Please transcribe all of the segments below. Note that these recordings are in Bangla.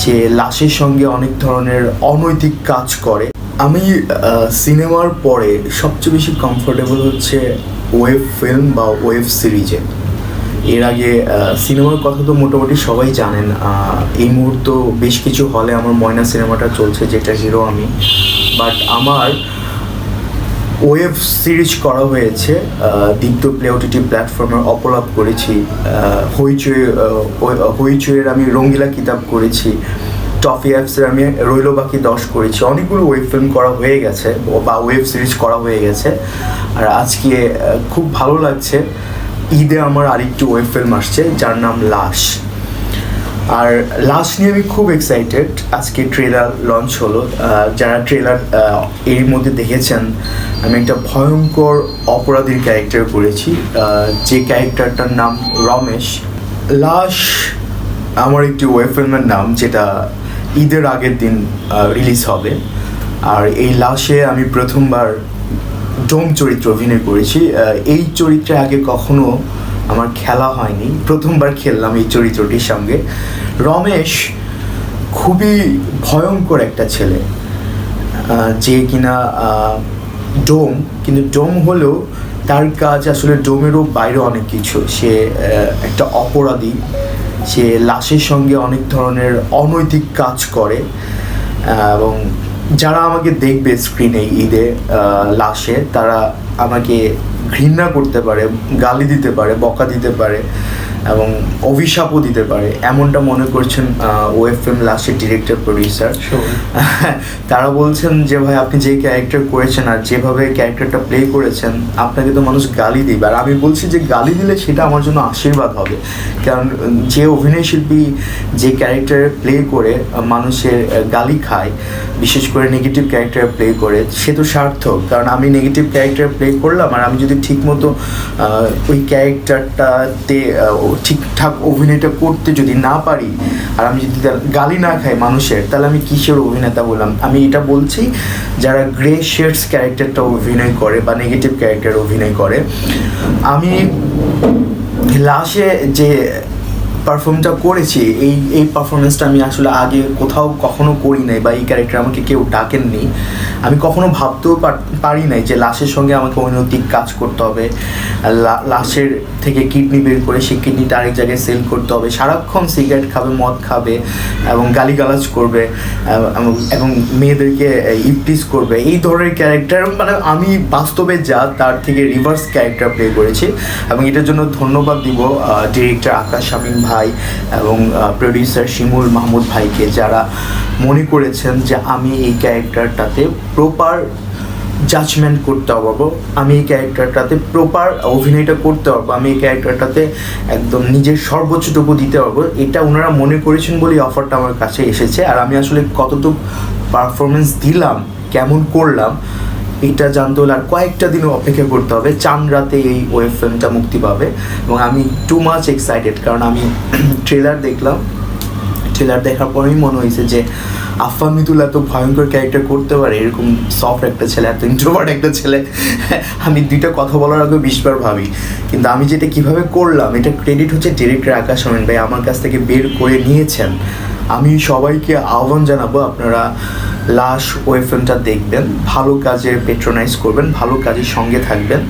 সে লাশের সঙ্গে অনেক ধরনের অনৈতিক কাজ করে। আমি সিনেমার পরে সবচেয়ে বেশি কমফোর্টেবল হচ্ছে ওয়েব ফিল্ম বা ওয়েব সিরিজে এর আগে সিনেমার কথা তো মোটামুটি সবাই জানেন। এই মুহূর্ত বেশ কিছু হলে আমার ময়না সিনেমাটা চলছে, যেটা হিরো আমি। বাট আমার ওয়েব সিরিজ করা হয়েছে দীপ্ত প্লে ওটিটি প্ল্যাটফর্মে অপলাপ করেছি ওই- হইচইয়ের আমি রঙ্গিলা কিতাব করেছি, টফি অ্যাপসের আমি রইল বাকি দশ করেছি। অনেকগুলো ওয়েব ফিল্ম করা হয়ে গেছে, বা ওয়েব সিরিজ করা হয়ে গেছে। আর আজকে খুব ভালো লাগছে, ঈদে আমার আরেকটি ওয়েব ফিল্ম আসছে, যার নাম লাশ। আর লাস্ট নিয়ে আমি খুব এক্সাইটেড আজকে ট্রেলার লঞ্চ হলো। যারা ট্রেলার এর মধ্যে দেখেছেন, আমি একটা ভয়ঙ্কর অপরাধীর ক্যারেক্টার করেছি। যে ক্যারেক্টারটার নাম রমেশ। লাশ আমার একটি ওয়েব ফিল্মের নাম, যেটা ঈদের আগের দিন রিলিজ হবে। আর এই লাশে আমি প্রথমবার ডোম চরিত্র অভিনয় করেছি। এই চরিত্রে আগে কখনো আমার খেলা হয়নি। প্রথমবার খেললাম এই চরিত্রটির সঙ্গে। রমেশ খুবই ভয়ঙ্কর একটা ছেলে। যে কিনা ডোম, কিন্তু ডোম হলেও তার কাজ আসলে ডোমেরও বাইরে অনেক কিছু। সে একটা অপরাধী। সে লাশের সঙ্গে অনেক ধরনের অনৈতিক কাজ করে এবং যারা আমাকে দেখবে স্ক্রিনে ঈদে লাশে, তারা আমাকে ঘৃণা করতে পারে, গালি দিতে পারে, বকা দিতে পারে। এবং অভিশাপও দিতে পারে। এমনটা মনে করছেন ওয়েব ফিল্ম লাস্টের ডিরেক্টর প্রডিউসার তারা বলছেন যে ভাই আপনি যে ক্যারেক্টার করেছেন আর যেভাবে ক্যারেক্টারটা প্লে করেছেন আপনাকে তো মানুষ গালি দিবে। আর আমি বলছি যে গালি দিলে সেটা আমার জন্য আশীর্বাদ হবে। কারণ যে অভিনয় শিল্পী যে ক্যারেক্টার প্লে করে মানুষের গালি খায় বিশেষ করে নেগেটিভ ক্যারেক্টার প্লে করে সে তো সার্থক। কারণ আমি নেগেটিভ ক্যারেক্টার প্লে করলাম আর আমি যদি ঠিকমতো ওই ক্যারেক্টারটাতে ঠিকঠাক অভিনয়টা করতে যদি না পারি, আর আমি যদি গালি না খাই মানুষের, তাহলে আমি কিসের অভিনেতা বললাম? আমি এটা বলছি, যারা গ্রে শেডস ক্যারেক্টারটা অভিনয় করে বা নেগেটিভ ক্যারেক্টার অভিনয় করে, আমি লাশে যে পারফর্মটা করেছি, এই এই পারফরমেন্সটা আমি আসলে আগে কোথাও কখনো করি নাই বা এই ক্যারেক্টার আমাকে কেউ ডাকেননি। আমি কখনো ভাবতেও পারি নাই যে লাশের সঙ্গে আমাকে অনৈতিক কাজ করতে হবে লাশের থেকে কিডনি বের করে সেই কিডনিটা আরেক জায়গায় সেল করতে হবে। সারাক্ষণ সিগারেট খাবে, মদ খাবে এবং গালিগালাজ করবে, এবং- মেয়েদেরকে ইপটিস করবে। এই ধরনের ক্যারেক্টার মানে আমি বাস্তবে যা তার থেকে রিভার্স ক্যারেক্টার প্লে করেছি এবং এটার জন্য ধন্যবাদ দিব ডিরেক্টর আকাশ শামীম ভাই। এবং প্রডিউসার শিমুল মাহমুদ ভাইকে যারা মনে করেছেন যে আমি এই ক্যারেক্টারটাতে প্রপার জাজমেন্ট করতে পারব, আমি এই ক্যারেক্টারটাতে প্রপার অভিনয়টা করতে পারব, আমি এই ক্যারেক্টারটাতে একদম নিজের সর্বোচ্চটুকু দিতে পারব, এটা ওনারা মনে করেছেন বলেই অফারটা আমার কাছে এসেছে। আর আমি আসলে কতটুকু পারফরমেন্স দিলাম, কেমন করলাম এটা জানতে হলে আর কয়েকটা দিনও অপেক্ষা করতে হবে। চান রাতে এই ওয়েব ফিল্মটা মুক্তি পাবে এবং আমি টু মাচ এক্সাইটেড কারণ আমি ট্রেলার দেখলাম। ট্রেলার দেখার পরেই মনে হয়েছে যে মিতুল এত ভয়ঙ্কর ক্যারেক্টার করতে পারে, এরকম সফট একটা ছেলে, এত ইন্ট্রোভার্ট একটা ছেলে, আমি দুইটা কথা বলার আগে বিশবার ভাবি। কিন্তু আমি যেটা কীভাবে করলাম, এটা ক্রেডিট হচ্ছে ডিরেক্টর আকাশ আমিন ভাই আমার কাছ থেকে বের করে নিয়েছেন। আমি সবাইকে আহ্বান জানাব আপনারা লাশ ওয়েব ফিল্মটা দেখবেন, ভালো কাজের পেট্রোনাইজ করবেন, ভালো কাজের সঙ্গে থাকবেন।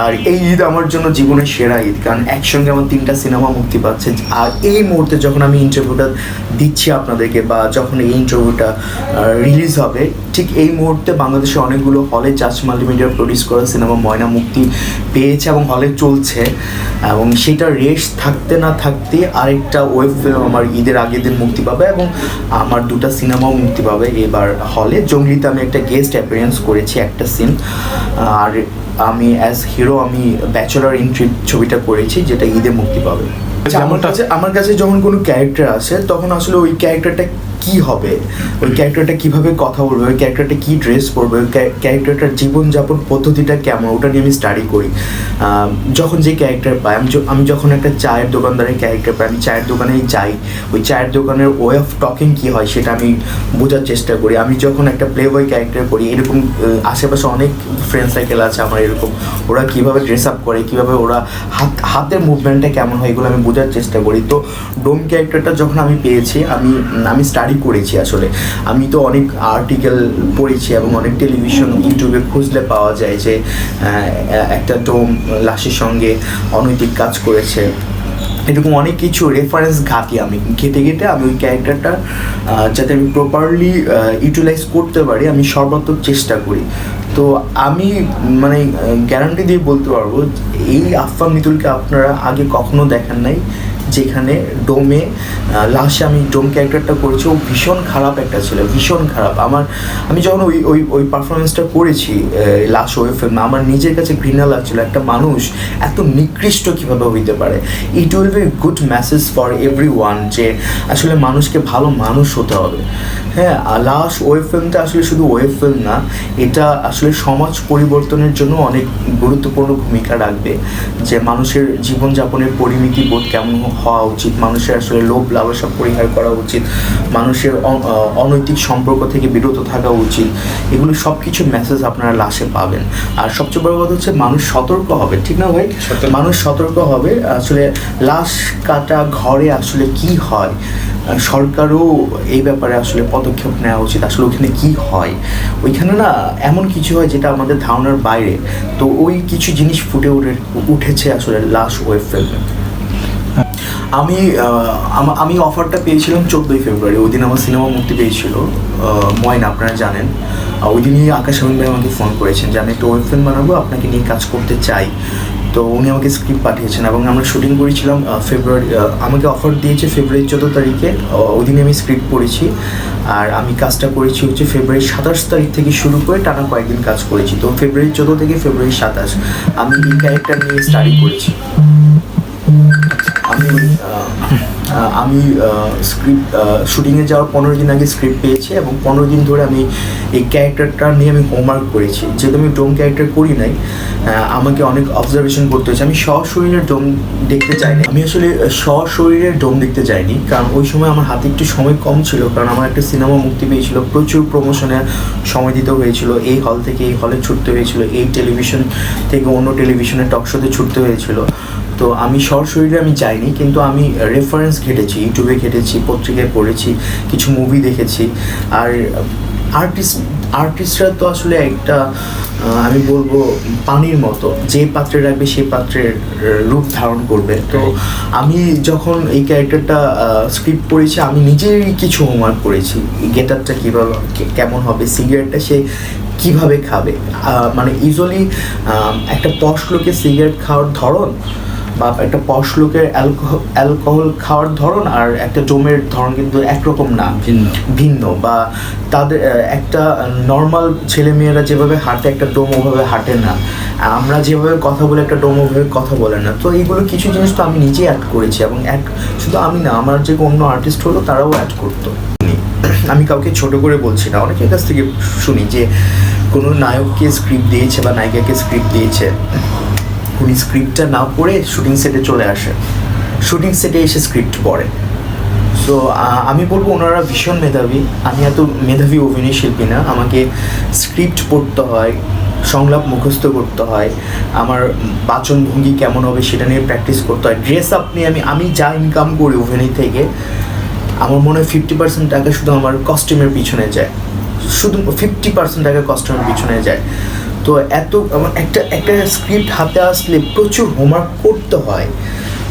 আর এই ঈদ আমার জন্য জীবনের সেরা ঈদ, কারণ একসঙ্গে আমার তিনটা সিনেমা মুক্তি পাচ্ছে। আর এই মুহূর্তে যখন আমি ইন্টারভিউটা দিচ্ছি আপনাদেরকে বা যখন এই ইন্টারভিউটা রিলিজ হবে, ঠিক এই মুহূর্তে বাংলাদেশে অনেকগুলো হলে জাজ মাল্টিমিডিয়া প্রডিউস করা সিনেমা ময়না মুক্তি পেয়েছে এবং হলে চলছে। এবং সেটা রেস থাকতে না থাকতে আরেকটা ওয়েব ফিল্ম আমার ঈদের আগের দিন মুক্তি পাবে এবং আমার দুটো সিনেমাও মুক্তি পাবে। এবার হলে জঙ্গলিতে আমি একটা গেস্ট অ্যাপিয়ারেন্স করেছি একটা সিন আর আমি অ্যাজ হিরো আমি ব্যাচেলার ইন্ট্রি ছবিটা করেছি যেটা ঈদে মুক্তি পাবে। আমার কাছে আমার কাছে যখন কোনো ক্যারেক্টার আসে তখন আসলে ওই ক্যারেক্টারটা কি হবে? ওই ক্যারেক্টারটা কীভাবে কথা বলবে? ওই ক্যারেক্টারটা কি ড্রেস পরবে? ওই ক্যারেক্টারটার জীবনযাপন পদ্ধতিটা কেমন? ওটা নিয়ে আমি স্টাডি করি। যখন যে ক্যারেক্টার পাই, আমি আমি যখন একটা চায়ের দোকানদারের ক্যারেক্টার পাই, আমি চায়ের দোকানেই যাই। ওই চায়ের দোকানের ওয়ে অফ টকিং কী হয়, সেটা আমি বোঝার চেষ্টা করি। আমি যখন একটা প্লে বয় ক্যারেক্টার করি, এরকম আশেপাশে অনেক ফ্রেন্ড সার্কেল আছে, আমার এরকম, ওরা কীভাবে ড্রেস আপ করে, কীভাবে ওরা হাত, হাতের মুভমেন্টটা কেমন হয়, এগুলো আমি বোঝার চেষ্টা করি। তো ডোম ক্যারেক্টারটা যখন আমি পেয়েছি, আমি আমি স্টাডি করেছি আসলে। আমি তো অনেক আর্টিকেল পড়েছি এবং অনেক টেলিভিশন ইউটিউবে খুঁজলে পাওয়া যায় যে একটা ডোম লাশের সঙ্গে অনৈতিক কাজ করেছে। এরকম অনেক কিছু রেফারেন্স ঘাঁটি আমি। ঘেটে ঘেটে আমি ওই ক্যারেক্টারটা যাতে আমি প্রপারলি ইউটিলাইজ করতে পারি, আমি সর্বাত্মক চেষ্টা করি। তো আমি মানে গ্যারান্টি দিয়ে বলতে পারব, এই আফফান মিতুলকে আপনারা আগে কখনো দেখেন নাই। যেখানে ডোমে লাস্টে আমি ডোম ক্যারেক্টারটা করেছি। ও ভীষণ খারাপ একটা ছিল, ভীষণ খারাপ। আমার, আমি যখন ওই ওই ওই পারফরমেন্সটা করেছি লাস্ট ওয়েব ফিল্মে আমার নিজের কাছে ঘৃণা লাগছিল। একটা মানুষ এত নিকৃষ্ট কীভাবে হইতে পারে? It will be good message for everyone যে আসলে মানুষকে ভালো মানুষ হতে হবে। হ্যাঁ লাস্ট ওয়েব ফিল্মটা আসলে শুধু ওয়েব ফিল্ম না, এটা আসলে সমাজ পরিবর্তনের জন্য অনেক গুরুত্বপূর্ণ ভূমিকা রাখবে। যে মানুষের জীবনযাপনের পরিমিতি বোধ কেমন হওয়া উচিত। মানুষের আসলে লোভ লালসা পরিহার করা উচিত। মানুষের অনৈতিক সম্পর্ক থেকে বিরত থাকা উচিত। এগুলো সব কিছু মেসেজ আপনারা লাশে পাবেন। আর সবচেয়ে বড় কথা হচ্ছে মানুষ সতর্ক হবে ঠিক না ভাই। মানুষ সতর্ক হবে আসলে লাশ কাটা ঘরে আসলে কি হয়? সরকারও এই ব্যাপারে আসলে পদক্ষেপ নেওয়া উচিত। আসলে ওইখানে কি হয়? ওইখানে না এমন কিছু হয় যেটা আমাদের ধারণার বাইরে। তো ওই কিছু জিনিস ফুটে উঠে উঠেছে আসলে লাশ ওয়েব ফিল্মে আমি আমি অফারটা পেয়েছিলাম চোদ্দোই ফেব্রুয়ারি, ওই দিন আমার সিনেমা মুক্তি পেয়েছিল ময়না, আপনারা জানেন। ওই দিনই আকাশ আমিন ভাই আমাকে ফোন করেছেন যে, আমি একটা ওয়েব ফিল্ম বানাবো, আপনাকে নিয়ে কাজ করতে চাই। তো উনি আমাকে স্ক্রিপ্ট পাঠিয়েছেন এবং আমরা শুটিং করেছিলাম ফেব্রুয়ারি আমাকে অফার দিয়েছে ফেব্রুয়ারি চোদ্দ তারিখে ওই দিনে আমি স্ক্রিপ্ট পড়েছি। আর আমি কাজটা করেছি হচ্ছে ফেব্রুয়ারি সাতাশ তারিখ থেকে শুরু করে টানা কয়েকদিন কাজ করেছি। তো ফেব্রুয়ারি চোদ্দ থেকে ফেব্রুয়ারি সাতাশ আমি এই ক্যারেক্টার নিয়ে স্টাডি করেছি। আহ, আমি স্ক্রিপ্ট শুটিংয়ে যাওয়ার পনেরো দিন আগে স্ক্রিপ্ট পেয়েছি এবং পনেরো দিন ধরে আমি এই ক্যারেক্টারটা নিয়ে আমি হোমওয়ার্ক করেছি। যেহেতু আমি ডোম ক্যারেক্টার করি নাই আমাকে অনেক অবজারভেশন করতে হয়েছে। আমি সশরীরের ডোম দেখতে চাইনি। আমি আসলে সশরীরের ডোম দেখতে চাইনি। কারণ ওই সময় আমার হাতে একটু সময় কম ছিল। কারণ আমার একটা সিনেমা মুক্তি পেয়েছিল। প্রচুর প্রমোশনে সময় দিতে হয়েছিল। এই হল থেকে এই হলে ছুটতে হয়েছিল। এই টেলিভিশন থেকে অন্য টেলিভিশনের টক শোতে ছুটতে হয়েছিল। তো আমি সরাসরি আমি যাইনি কিন্তু আমি রেফারেন্স ঘেটেছি ইউটিউবে ঘেটেছি পত্রিকায় পড়েছি কিছু মুভি দেখেছি। আর আর্টিস্ট আর্টিস্টরা তো আসলে একটা আমি বলব পানির মতো যে পাত্রে রাখবে সেই পাত্রের রূপ ধারণ করবে। তো আমি যখন এই ক্যারেক্টারটা স্ক্রিপ্ট পড়েছি আমি নিজেই কিছু হোমওয়ার্ক করেছি গেট আপটা কীভাবে কেমন হবে সিগারেটটা সে কীভাবে খাবে। মানে ইউজুয়ালি একটা পশ লোকের সিগারেট খাওয়ার ধরন বা একটা পশ লোকের অ্যালকোহল অ্যালকোহল খাওয়ার ধরন আর একটা ডোমের ধরন কিন্তু একরকম না। ভিন্ন। ভিন্ন বা তাদের একটা নর্মাল ছেলেমেয়েরা যেভাবে হাঁটে একটা ডোম ওভাবে হাঁটে না। আমরা যেভাবে কথা বলে একটা ডোম ওভাবে কথা বলে না। তো এইগুলো কিছু জিনিস তো আমি নিজেই অ্যাড করেছি এবং অ্যাড শুধু আমি না আমার যে অন্য আর্টিস্ট হলো তারাও অ্যাড করতো। আমি কাউকে ছোট করে বলছি না অনেকের কাছ থেকে শুনি যে কোনো নায়ককে স্ক্রিপ্ট দিয়েছে বা নায়িকাকে স্ক্রিপ্ট দিয়েছে। উনি স্ক্রিপ্টটা না পড়ে শুটিং সেটে চলে আসে। শুটিং সেটে এসে স্ক্রিপ্ট পড়ে। সো আমি বলব ওনারা ভীষণ মেধাবী। আমি এত মেধাবী অভিনয় শিল্পী না। আমাকে স্ক্রিপ্ট পড়তে হয়, সংলাপ মুখস্থ করতে হয়। আমার বাচন ভঙ্গি কেমন হবে সেটা নিয়ে প্র্যাকটিস করতে হয়। ড্রেস আপ নিয়ে আমি আমি যা ইনকাম করি অভিনয় থেকে, আমার মনে হয় ফিফটি পার্সেন্ট টাকা শুধু আমার কস্টিউমের পিছনে যায়। শুধু ফিফটি পার্সেন্ট টাকা কস্টিউমের পিছনে যায়। তো এত একটা একটা স্ক্রিপ্ট হাতে আসলে প্রচুর হোমওয়ার্ক করতে হয়।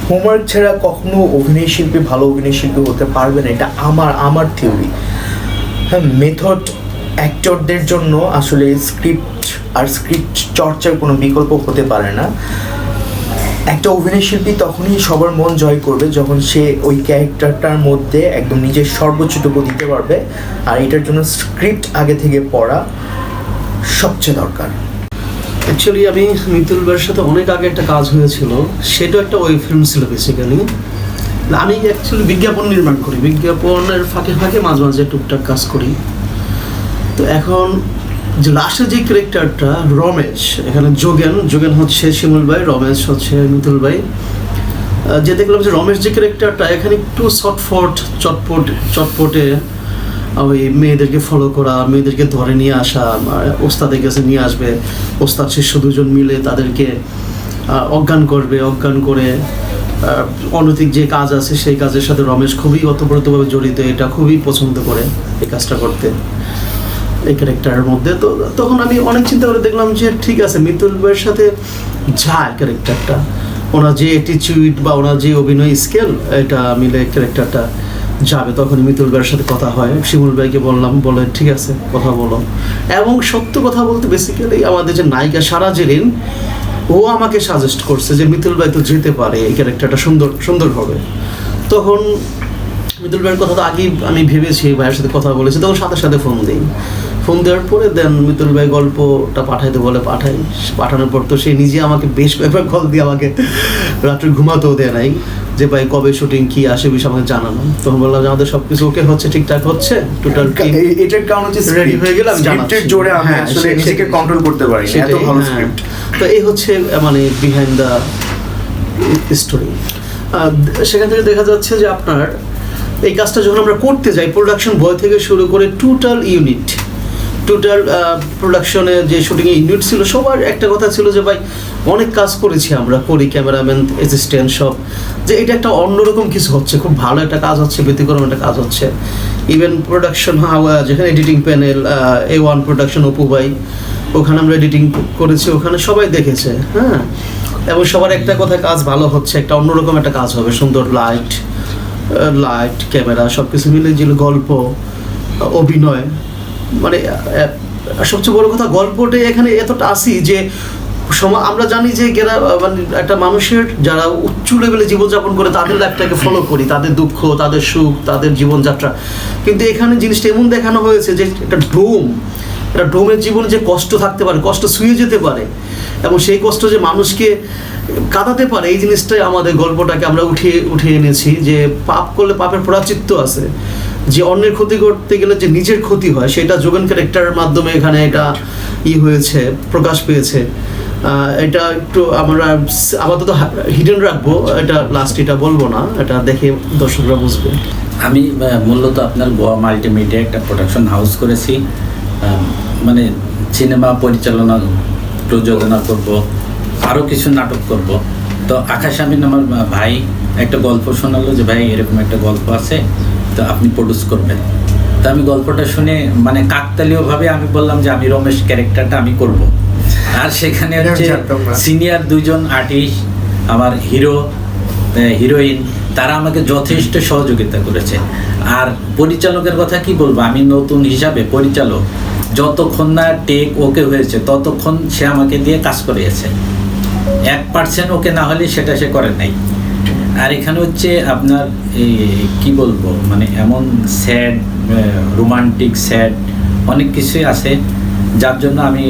হোমওয়ার্ক ছাড়া কখনো অভিনয় শিল্পী, ভালো অভিনয় শিল্পী হতে পারবে না। এটা আমার আমার থিওরি হ্যাঁ মেথড অ্যাক্টরদের জন্য আসলে স্ক্রিপ্ট আর স্ক্রিপ্ট চর্চার কোনো বিকল্প হতে পারে না। একটা অভিনয় শিল্পী তখনই সবার মন জয় করবে যখন সে ওই ক্যারেক্টারটার মধ্যে একদম নিজের সর্বোচ্চটুকু দিতে পারবে। আর এটার জন্য স্ক্রিপ্ট আগে থেকে পড়া। সবচেয়ে দরকার। অ্যাকচুয়ালি আমি মিতুল ভাইয়ের সাথে অনেক আগে একটা কাজ হয়েছিল সেটাও একটা ওয়েব ফিল্ম ছিল বেসিক্যালি আমি অ্যাকচুয়ালি বিজ্ঞাপন নির্মাণ করি, বিজ্ঞাপনের ফাঁকে ফাঁকে মাঝে মাঝে টুকটাক কাজ করি। তো এখন যে লাস্টের যে ক্যারেক্টারটা রমেশ, এখানে যোগেন যোগেন হচ্ছে শিমুল ভাই, রমেশ হচ্ছে মিতুল ভাই। যে দেখলাম যে রমেশ যে ক্যারেক্টারটা এখানে একটু শর্টফট চটপট, চটপটে ওই মেয়েদেরকে ফলো করা, মেয়েদেরকে ধরে নিয়ে আসা ওস্তাদের কাছে নিয়ে আসবে, ওস্তাদ শিষ্য দুজন মিলে তাদেরকে অজ্ঞান করবে, অজ্ঞান করে অনৈতিক যে কাজ আছে সেই কাজের সাথে রমেশ খুবই ওতপ্রোতভাবে জড়িত, এটা খুবই পছন্দ করে এই কাজটা করতে, এই ক্যারেক্টারের মধ্যে। তো তখন আমি অনেক চিন্তা করে দেখলাম যে ঠিক আছে, মিতুল ভাইয়ের সাথে যায় ক্যারেক্টারটা ওনার যে অ্যাটিচিউড বা ওনার যে অভিনয় স্কেল এটা মিলে ক্যারেক্টারটা যাবে তখন মিতুল ভাইয়ের সাথে কথা হয়। শিমুল ভাইকে বললাম, বলে, ঠিক আছে, কথা বলো। এবং সত্য কথা বলতে বেসিক্যালি আমাদের যে নায়িকা সারা জেরিন, ও আমাকে সাজেস্ট করছে যে মিতুল ভাই তো যেতে পারে, এই ক্যারেক্টারটা সুন্দর সুন্দর হবে। তখন মিতুল ভাইয়ের কথা তো আগেই আমি ভেবেছি ভাইয়ের সাথে কথা বলেছি। তখন সাথে সাথে ফোন দিই। ফোন দেওয়ার পরে দেন মিতুল ভাই গল্পটা পাঠাইতে বলে, পাঠাই। পাঠানোর পর তো সে নিজে আমাকে বেশ কয়েকবার কল দিয়ে আমাকে রাত্রে ঘুমাতেও দেয় নাই। যে ভাই কবে শুটিং কি আসে বিষয়ে আমাকে জানানো তখন বললাম যে আমাদের সব কিছু ওকে হচ্ছে ঠিকঠাক হচ্ছে টোটাল এটার কারণ হচ্ছে Ready হয়ে গেলে আমি স্ক্রিপ্টের। জোরে আমি হ্যাঁ, আসলে নিজেকে কন্ট্রোল করতে পারি এত ভালো হ্যাঁ। স্ক্রিপ্ট তো এই হচ্ছে মানে বিহাইন্ড দ্য স্টোরি সেখান থেকে দেখা যাচ্ছে যে আপনার এই কাজটা যখন আমরা করতে যাই প্রোডাকশন বয় থেকে শুরু করে টোটাল ইউনিট টোটাল প্রোডাকশনে যে শুটিং ইউনিট ছিল সবার একটা কথা ছিল যে ভাই অনেক কাজ করেছি আমরা, করি ক্যামেরাম্যান অ্যাসিস্ট্যান্ট সব। যে এটা একটা অন্যরকম কিছু হচ্ছে, খুব ভালো একটা কাজ হচ্ছে, ব্যতিক্রম একটা কাজ হচ্ছে। ইভেন প্রোডাকশন হাওয়া, যেখানে editing panel A one production Apu ভাই, ওখানে আমরা এডিটিং করেছি, ওখানে সবাই দেখেছে হ্যাঁ? এবং সবার একটা কথা, কাজ ভালো হচ্ছে, একটা অন্যরকম একটা কাজ হবে, সুন্দর লাইট লাইট ক্যামেরা সব কিছু মিলে যে গল্প, অভিনয় মানে সবচেয়ে বড় কথা, গল্পটাই এখানে এতটা আসি যে আমরা জানি যে মানে একটা মানুষের যারা উচ্চ লেভেলে জীবনযাপন করে, তাদের লাইফটাকে ফলো করি। তাদের দুঃখ, তাদের সুখ, তাদের জীবনযাত্রা। কিন্তু এখানে জিনিসটা এমন দেখানো হয়েছে যে একটা ডোম, একটা ডোমের জীবনে যে কষ্ট থাকতে পারে, কষ্ট শুয়ে যেতে পারে, এবং সেই কষ্ট যে মানুষকে কাঁদাতে পারে, এই জিনিসটাই আমাদের গল্পটাকে আমরা উঠিয়ে উঠিয়ে এনেছি যে পাপ করলে পাপের প্রাচিত্য আছে। যে অন্যের ক্ষতি করতে গেলে যে নিজের ক্ষতি হয়, সেটা যোগেন ক্যারেক্টারের মাধ্যমে এখানে এটা ই হয়েছে, প্রকাশ পেয়েছে। এটা একটু আমরা আপাতত হিডেন রাখব, এটা লাস্ট এটা বলব না, এটা দেখে দর্শকরা বুঝবে। আমি মূলত আপনার গোয়া মাল্টিমিডিয়া একটা প্রোডাকশন হাউস করেছি। মানে সিনেমা পরিচালনা প্রযোজনা করব আরও কিছু নাটক করব। তো আকাশ আমিন আমার ভাই একটা গল্প শোনালো যে, ভাই, এরকম একটা গল্প আছে, তো আপনি প্রডিউস করবেন। তো আমি গল্পটা শুনে মানে কাকতালীয়ভাবে আমি বললাম যে, আমি রমেশ ক্যারেক্টারটা আমি করব। আর সেখানে হচ্ছে সিনিয়র দুজন আর্টিস্ট আমার হিরো হিরোইন তারা আমাকে যথেষ্ট সহযোগিতা করেছে। আর পরিচালকের কথা কি বলব? আমি নতুন হিসাবে পরিচালক। যতক্ষণ না টেক ওকে হয়েছে ততক্ষণ সে আমাকে দিয়ে কাজ করিয়েছে। এক পার্সেন্ট ওকে না হলে সেটা সে করে নাই। আর এখানে হচ্ছে আপনার এই কি বলব? মানে এমন স্যাড রোমান্টিক স্যাড অনেক কিছুই আছে। যার জন্য আমি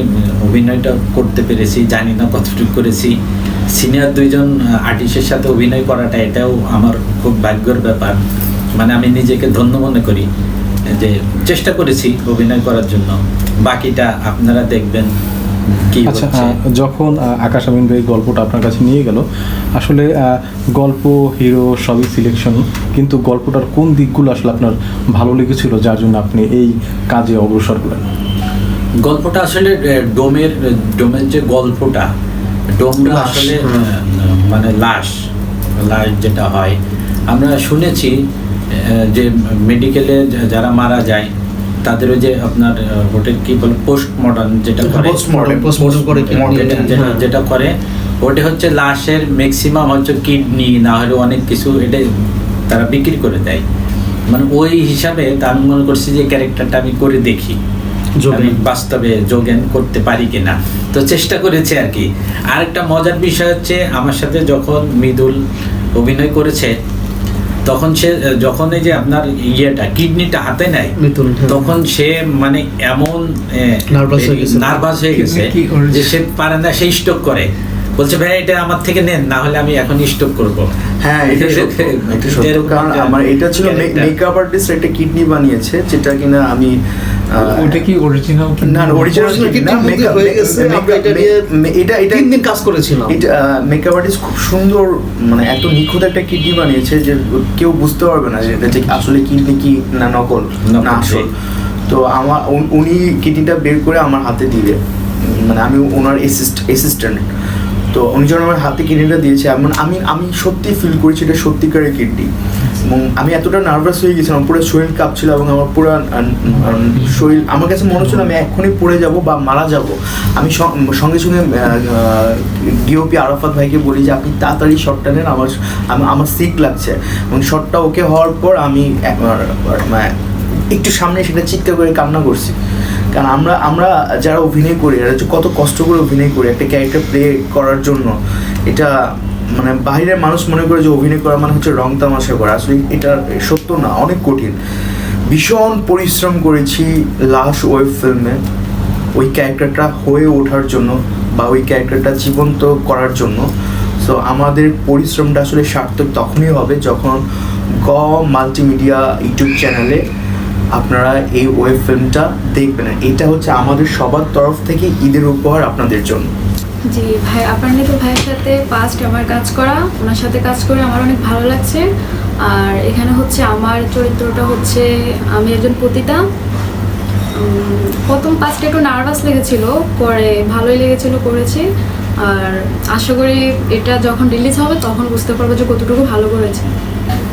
অভিনয়টা করতে পেরেছি জানি না কতটুকু করেছি। সিনিয়র দুইজন আর্টিস্টের সাথে অভিনয় করাটা এটাও আমার খুব ভাগ্যের ব্যাপার। মানে আমি নিজেকে ধন্য মনে করি যে চেষ্টা করেছি অভিনয় করার জন্য। বাকিটা আপনারা দেখবেন কি আচ্ছা হচ্ছে। যখন আকাশ আমিন ভাই গল্পটা আপনার কাছে নিয়ে গেল আসলে গল্প হিরো সবই সিলেকশন কিন্তু গল্পটার কোন দিকগুলো আসলে আপনার ভালো লেগেছিল যার জন্য আপনি এই কাজে অগ্রসর হলেন? গল্পটা আসলে ডোমের ডোমের যে গল্পটা ডোমটা আসলে মানে লাশ লাশ যেটা হয়। আমরা শুনেছি যে মেডিকেলে যারা মারা যায় তাদের যে আপনার হোটেল কি বলে পোস্ট মডার্ন যেটা করে। পোস্টমর্টম করে কি যেটা- করে। ওটা হচ্ছে লাশের ম্যাক্সিমাম হচ্ছে কিডনি না হলে অনেক কিছু এটা তারা বিক্রি করে দেয়। মানে ওই হিসাবে তা আমি মনে করছি যে ক্যারেক্টারটা আমি করে দেখি। আমি বাস্তবে যোগেন করতে পারি কিনা তো চেষ্টা করেছি আর কি আরেকটা মজার বিষয় হচ্ছে আমার সাথে যখন মৃদুল অভিনয় করেছে তখন সে যখন এই যে আপনার ইয়েটা কিডনিটা হাতে নেয় হ্যাঁ। তখন সে মানে এমন। নার্ভাস হয়ে গেছে যে সে পারে না সেই স্টক করে বলছে ভাই এটা আমার থেকে নেন না হলে আমি এখন স্টক করব হ্যাঁ এটা সত্য কারণ আমার এটা ছিল। মেকআপ আর্টিস্ট একটা কিডনি বানিয়েছে যেটা কিনা আমি ওটা কি অরিজিনাল না অরিজিনাল kit এর হয়ে গেছে, আমরা এটা নিয়ে এটা এটা তিন দিন কাজ করেছিলাম। এটা মেকআপ আর্টিস্ট খুব সুন্দর মানে এত নিখুঁত একটা কিডনি বানিয়েছে যে কেউ বুঝতে পারবে না যে এটা আসলে কিডনি কি না নকল নকল, না আসল তো আমার উনি কিডনিটা বের করে আমার হাতে দিবে। মানে আমি ওনার অ্যাসিস্ট্যান্ট তো উনি যখন আমার হাতে কিডনিটা দিয়েছে এমন আমি আমি সত্যি ফিল করেছি এটা সত্যিকারের কিডনি এবং আমি এতটা নার্ভাস হয়ে গেছিলাম, পুরো শরীর কাঁপছিল এবং আমার পুরো শরীর, আমার কাছে মনে হচ্ছিল আমি এক্ষুনি পড়ে যাব বা মারা যাব। আমি সঙ্গে সঙ্গে ডিওপি আরাফাত ভাইকে বলি যে, আপনি তাড়াতাড়ি শটটা নেন, আমার আমার- সিক লাগছে। এবং শটটা ওকে হওয়ার পর আমি মানে একটু সামনে সেটা চিৎকার করে কান্না করছি। কারণ আমরা আমরা যারা অভিনয় করি, এরা কত কষ্ট করে অভিনয় করি, একটা ক্যারেক্টার প্লে করার জন্য, এটা মানে বাইরের মানুষ মনে করে যে অভিনয় করা মানে হচ্ছে রং তামাশা করা। আসলে এটা সত্য না, অনেক কঠিন। ভীষণ পরিশ্রম করেছি লাস্ট ওয়েব ফিল্মে। ওই ক্যারেক্টারটা হয়ে ওঠার জন্য বা ওই ক্যারেক্টারটা জীবন্ত করার জন্য। সো আমাদের পরিশ্রমটা আসলে সার্থক তখনই হবে যখন গ মাল্টিমিডিয়া ইউটিউব চ্যানেলে আপনারা এই ওয়েব ফিল্মটা দেখবেন। এটা হচ্ছে আমাদের সবার তরফ থেকে ঈদের উপহার আপনাদের জন্য। জি, ভাই, আপনার তো ভাইয়ের সাথে ফার্স্ট আমার কাজ করা, ওনার সাথে কাজ করে আমার অনেক ভালো লাগছে। আর এখানে হচ্ছে আমার চরিত্রটা হচ্ছে, আমি একজন পতিতা। প্রথম পাঁচটা একটু নার্ভাস লেগেছিল, পরে ভালোই লেগেছিল, করেছি। আর আশা করি এটা যখন রিলিজ হবে, তখন বুঝতে পারব যে কতটুকু ভালো করেছে।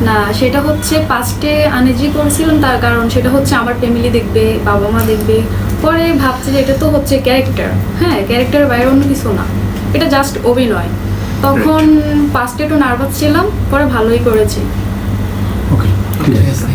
না, সেটা হচ্ছে পাঁচটে আনেজি করেছিলাম, তার কারণ সেটা হচ্ছে আমার ফ্যামিলি দেখবে, বাবা মা দেখবে। পরে ভাবছে যে এটা তো হচ্ছে ক্যারেক্টার হ্যাঁ ক্যারেক্টার বাইরে অন্য কিছু না। এটা জাস্ট অভিনয়। তখন পাঁচটা একটু নার্ভাস ছিলাম, পরে ভালোই করেছি। ওকে ঠিক আছে।